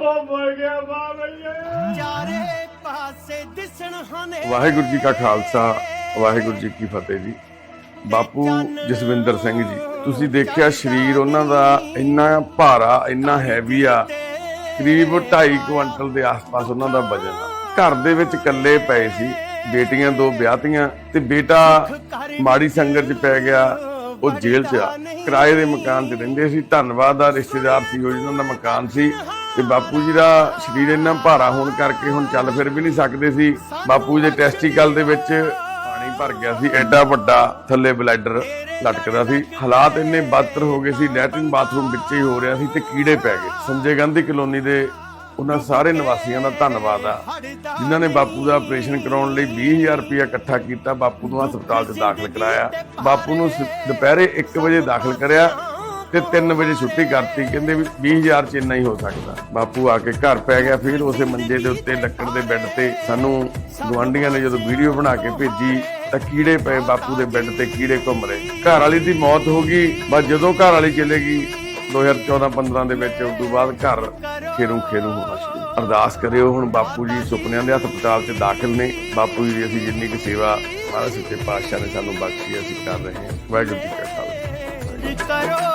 ਉਹ ਮਰ ਗਿਆ ਬਾਬਈਏ ਚਾਰੇ ਪਾਸੇ ਦਿਸਣ ਹਨੇ। ਵਾਹਿਗੁਰੂ ਜੀ ਕਾ ਖਾਲਸਾ ਵਾਹਿਗੁਰੂ ਜੀ ਕੀ ਫਤਿਹ ਜੀ। ਬਾਪੂ ਜਸਵਿੰਦਰ ਸਿੰਘ ਜੀ ਤੁਸੀਂ ਦੇਖਿਆ ਸਰੀਰ ਉਹਨਾਂ ਦਾ ਇੰਨਾ ਭਾਰਾ ਇੰਨਾ ਹੈਵੀ ਆ। ਕਰੀਬ 2.5 ਕੁਇੰਟਲ ਦੇ ਆਸ-ਪਾਸ ਉਹਨਾਂ ਦਾ ਵਜਨ ਆ। ਘਰ ਦੇ ਵਿੱਚ ਇਕੱਲੇ ਪਏ ਸੀ ਬੇਟੀਆਂ ਦੋ ਵਿਆਹਤੀਆਂ ਤੇ ਬੇਟਾ ਮਾੜੀ ਸੰਗਤ 'ਚ ਪੈ ਗਿਆ ਉਹ ਜੇਲ੍ਹ 'ਚ ਆ। ਕਿਰਾਏ ਦੇ ਮਕਾਨ 'ਚ ਰਹਿੰਦੇ ਸੀ। ਧੰਨਵਾਦ ਦਾ ਰਿਸ਼ਤੇਦਾਰ ਸੀ ਉਹ ਜਿਹਨਾਂ ਦਾ ਮਕਾਨ ਸੀ। ਤੇ ਬਾਪੂ ਜੀ ਦਾ ਸਰੀਰ ਇੰਨਾ ਭਾਰਾ ਹੋਣ ਕਰਕੇ ਹੁਣ ਚੱਲ ਫਿਰ ਵੀ ਨਹੀਂ ਸਕਦੇ ਸੀ। ਬਾਪੂ ਜੀ ਦੇ ਟੈਸਟੀਕਲ ਦੇ ਵਿੱਚ ਪਾਣੀ ਭਰ ਗਿਆ ਸੀ, ਐਡਾ ਵੱਡਾ ਥੱਲੇ ਬਲੈਡਰ ਲਟਕਦਾ ਸੀ। ਹਾਲਾਤ ਇੰਨੇ ਬਦਤਰ ਹੋ ਗਏ ਸੀ, ਲੈਟਰਿੰਗ ਬਾਥਰੂਮ ਵਿੱਚ ਹੀ ਹੋ ਰਿਹਾ ਸੀ ਤੇ ਕੀੜੇ ਪੈ ਗਏ। ਸੰਜੇ ਗਾਂਧੀ ਕਲੋਨੀ ਦੇ ਉਹਨਾਂ ਸਾਰੇ ਨਿਵਾਸੀਆਂ ਦਾ ਧੰਨਵਾਦ ਆ। ਜਿਨ੍ਹਾਂ ਨੇ ਬਾਪੂ ਦਾ ਆਪਰੇਸ਼ਨ ਕਰਾਉਣ ਲਈ 20000 ਰੁਪਇਆ ਇਕੱਠਾ ਕੀਤਾ, ਬਾਪੂ ਨੂੰ ਹਸਪਤਾਲ 'ਚ ਦਾਖਲ ਕਰਾਇਆ। ਬਾਪੂ ਨੂੰ ਦੁਪਹਿਰੇ 1 ਵਜੇ ਦਾਖਲ ਕਰਿਆ। ਤੇ 3 ਵਜੇ ਛੁੱਟੀ ਕਰਤੀ, ਕਹਿੰਦੇ ਵੀ 20000 ਚ ਇੰਨਾ ਹੀ ਹੋ ਸਕਦਾ। ਬਾਪੂ ਆ ਕੇ ਘਰ ਪੈ ਗਿਆ, ਫਿਰ ਉਸੇ ਮੰਜੇ ਦੇ ਉੱਤੇ ਲੱਕੜ ਦੇ ਬੈੱਡ ਤੇ ਸਾਨੂੰ ਗਵਾਂਢੀਆਂ ਨੇ ਜਦੋਂ ਵੀਡੀਓ ਬਣਾ ਕੇ ਭੇਜੀ, ਤਾਂ ਕੀੜੇ ਪਏ ਬਾਪੂ ਦੇ ਬੈੱਡ ਤੇ, ਕੀੜੇ ਘੁੰਮ ਰਹੇ। ਘਰ ਵਾਲੀ ਦੀ ਮੌਤ ਹੋ ਗਈ, ਬਸ ਜਦੋਂ ਘਰ ਵਾਲੀ ਚਲੇ ਗਈ 2014-15 ਦੇ ਵਿੱਚ ਉਸ ਤੋਂ ਬਾਅਦ ਘਰ ਖੇਰੂ ਖੇਰੂ ਹੋਣਾ ਸ਼ੁਰੂ। ਅਰਦਾਸ ਕਰਿਓ ਹੁਣ ਬਾਪੂ ਜੀ ਸੁਪਨਿਆਂ ਦੇ ਹਸਪਤਾਲ 'ਚ ਦਾਖਲ ਨੇ। ਬਾਪੂ ਜੀ ਦੀ ਅਸੀਂ ਜਿੰਨੀ ਕੁ ਸੇਵਾ, ਮਹਾਰਾਜ ਸੱਚੇ ਪਾਤਸ਼ਾਹ ਨੇ ਸਾਨੂੰ ਬਖਸ਼ੀ, ਅਸੀਂ ਕਰ ਰਹੇ ਹਾਂ। ਵਾਹਿਗੁਰੂ ਜੀ ਕਾ ਖਾਲਸਾ।